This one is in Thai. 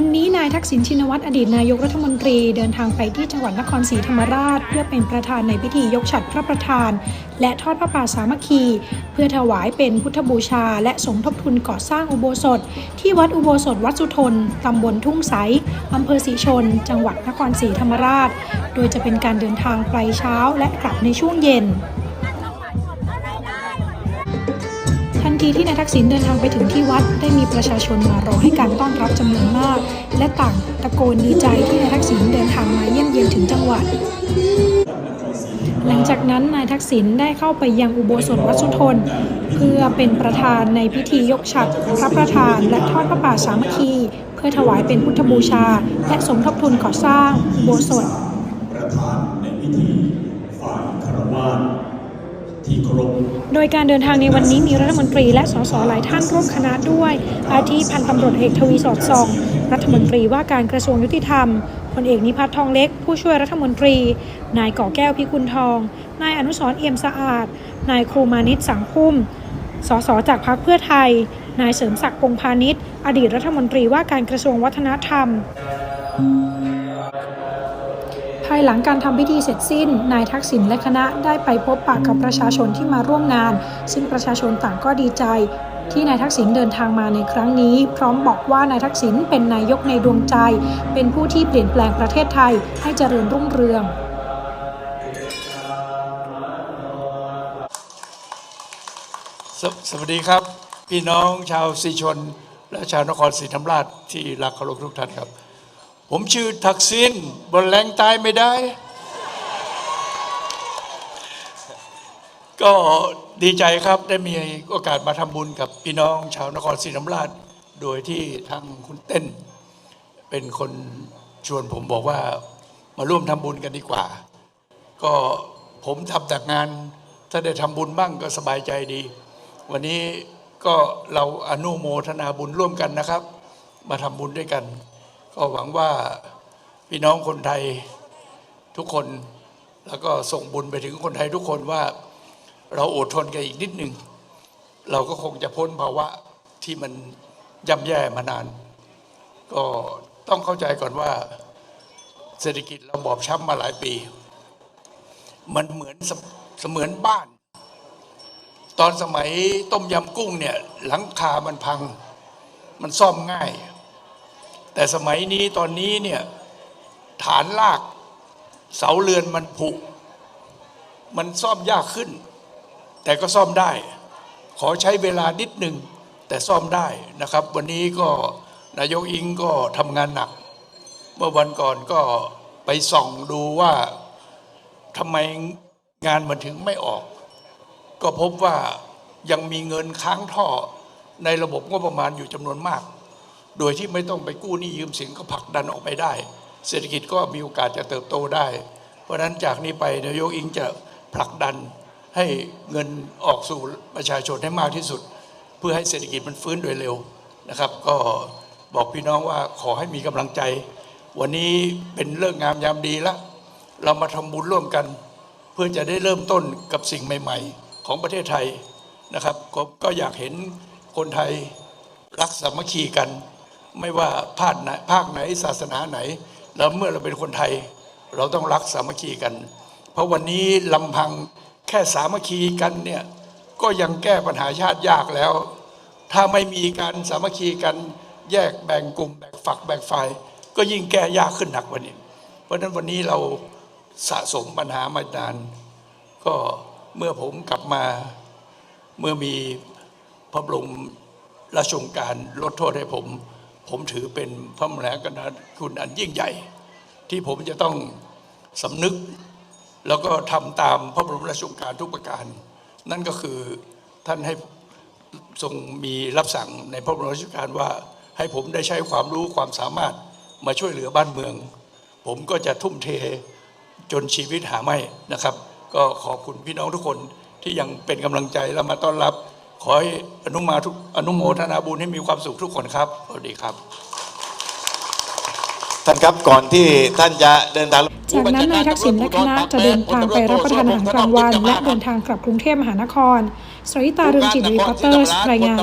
วันนี้นายทักษิณชินวัตรอดีตนายกรัฐมนตรีเดินทางไปที่จังหวัดนครศรีธรรมราช เพื่อเป็นประธานในพิธียกฉัตรพระประธาน และทอดพระป่าสามัคคี เพื่อถวายเป็นพุทธบูชา และสมทบทุนก่อสร้างอุโบสถ ที่วัดอุโบสถวัดสุทนตำบลทุ่งใสอำเภอศรีชน จังหวัดนครศรีธรรมราช โดยจะเป็นการเดินทางไปเช้าและกลับในช่วงเย็น ทีที่นายทักษิณเดินทางไปถึงที่วัด ได้มีประชาชนมารอให้การต้อนรับจำนวนมาก และต่างตะโกนดีใจที่นายทักษิณเดินทางมาเยี่ยมเยียนถึงจังหวัด หลังจากนั้นนายทักษิณได้เข้าไปยังอุโบสถวัดสุทน เพื่อเป็นประธานในพิธียกฉัตรพระประธาน และทอดพระป่าสามัคคี เพื่อถวายเป็นพุทธบูชา และสมทบทุนก่อสร้างอุโบสถประธานในพิธีฝ่ายคารวาสที่เคารพ โดยการเดินทางในวันนี้มีรัฐมนตรีและสสหลายท่านร่วมคณะด้วย อาทิพันตำรวจเอกทวีสอดส่อง รัฐมนตรีว่าการกระทรวงยุติธรรมพลเอกนิพัฒน์ทองเล็ก ผู้ช่วยรัฐมนตรี นายก่อแก้วพิกุลทอง นายอนุสรเอี่ยมสะอาด นายครูมานิตสังพุ่มสสจากพรรคเพื่อไทย นายเสริมศักดิ์พงพาณิชย์อดีตรัฐมนตรีว่าการกระทรวงวัฒนธรรม ภายหลังการทำพิธีเสร็จสิ้น นายทักษิณและคณะได้ไปพบปะกับประชาชนที่มาร่วมงาน ซึ่งประชาชนต่างก็ดีใจ ที่นายทักษิณเดินทางมาในครั้งนี้ พร้อมบอกว่านายทักษิณเป็นนายกในดวงใจ เป็นผู้ที่เปลี่ยนแปลงประเทศไทยให้เจริญรุ่งเรืองสวสวัสดีครับ พี่น้องชาวสีชน และชาวนครศรีธรรมราชที่รักเคารพทุกท่านครับ ผมชื่อทักษิณบนแรงตายไม่ได้ ก็ดีใจครับได้มีโอกาสมาทำบุญกับพี่น้องชาวนครศรีธรรมราช โดยที่ทางคุณเต้น เป็นคนชวนผมบอกว่ามาร่วมทำบุญกันดีกว่า ก็ผมทำแต่งาน ถ้าได้ทำบุญบ้างก็สบายใจดี วันนี้ก็เราอนุโมทนาบุญร่วมกันนะครับ มาทำบุญด้วยกัน ก็หวังว่าพี่น้องคนไทยทุกคน แล้วก็ส่งบุญไปถึงคนไทยทุกคนว่าเราอดทนกันอีกนิดหนึ่งเราก็คงจะพ้นภาวะที่มันย่ำแย่มานาน ก็ต้องเข้าใจก่อนว่าเศรษฐกิจเราบอบช้ำมาหลายปี มันเหมือนเสสมือนบ้าน ตอนสมัยต้มยำกุ้งเนี่ยหลังคามันพัง มันซ่อมง่าย แต่สมัยนี้ตอนนี้เนี่ยฐานลากเสาเรือนมันผุ มันซ่อมยากขึ้น แต่ก็ซ่อมได้ ขอใช้เวลานิดหนึ่งแต่ซ่อมได้นะครับ วันนี้ก็นายกอิงก็ทำงานหนัก เมื่อวันก่อนก็ไปส่องดูว่าทำไมงานมันถึงไม่ออก ก็พบว่ายังมีเงินค้างท่อในระบบงบประมาณอยู่จำนวนมาก โดยที่ไม่ต้องไปกู้หนี้ยืมสินก็ผลักดันออกไปได้ เศรษฐกิจก็มีโอกาสจะเติบโตได้ เพราะฉะนั้นจากนี้ไปนายกอิงจะผลักดันให้เงินออกสู่ประชาชนให้มากที่สุด เพื่อให้เศรษฐกิจมันฟื้นโดยเร็วนะครับ ก็บอกพี่น้องว่าขอให้มีกำลังใจ วันนี้เป็นเลิกงามยามดีล้วเรามาทำบุญร่วมกัน เพื่อจะได้เริ่มต้นกับสิ่งใหม่ ๆ ของประเทศไทยนะครับกก็อยากเห็นคนไทยรักสามัคคีกัน ไม่ว่าภาคไหนภาคไหนศาสนาไหน แล้วเมื่อเราเป็นคนไทย เราต้องรักสามัคคีกัน เพราะวันนี้ลำพังแค่สามัคคีกันเนี่ยก็ยังแก้ปัญหาชาติยากแล้ว ถ้าไม่มีการสามัคคีกันแยกแบ่งกลุ่มแบ่งฝักแบ่งฝ่ายก็ยิ่งแก้ยากขึ้นหนักกว่านี้ เพราะฉะนั้นวันนี้เราสะสมปัญหามานาน ก็เมื่อผมกลับมาเมื่อมีพระบรมราชโองการลดโทษให้ผม ผมถือเป็นพระมหากรุณาคุณอันยิ่งใหญ่ ที่ผมจะต้องสำนึก แล้วก็ทำตามพระบรมราชโองการทุกประการ นั่นก็คือท่านให้ทรงมีรับสั่งในพระบรมราชโองการว่าให้ผมได้ใช้ความรู้ความสามารถมาช่วยเหลือบ้านเมือง ผมก็จะทุ่มเทจนชีวิตหาไม่นะครับ ก็ขอบคุณพี่น้องทุกคนที่ยังเป็นกำลังใจและมาต้อนรับ ขอให้อนุมาทุกอนุโมทนาบุญให้มีความสุขทุกคนครับสวัสดีครับ ท่านครับก่อนที่ท่านจะเดินทาง จากนั้นนายทักษิณและคณะจะเดินทางไปรับประทานอาหารกลางวันและเดินทางกลับกรุงเทพมหานครสริตาเรืองจิตรีพอตเตอร์สรายงาน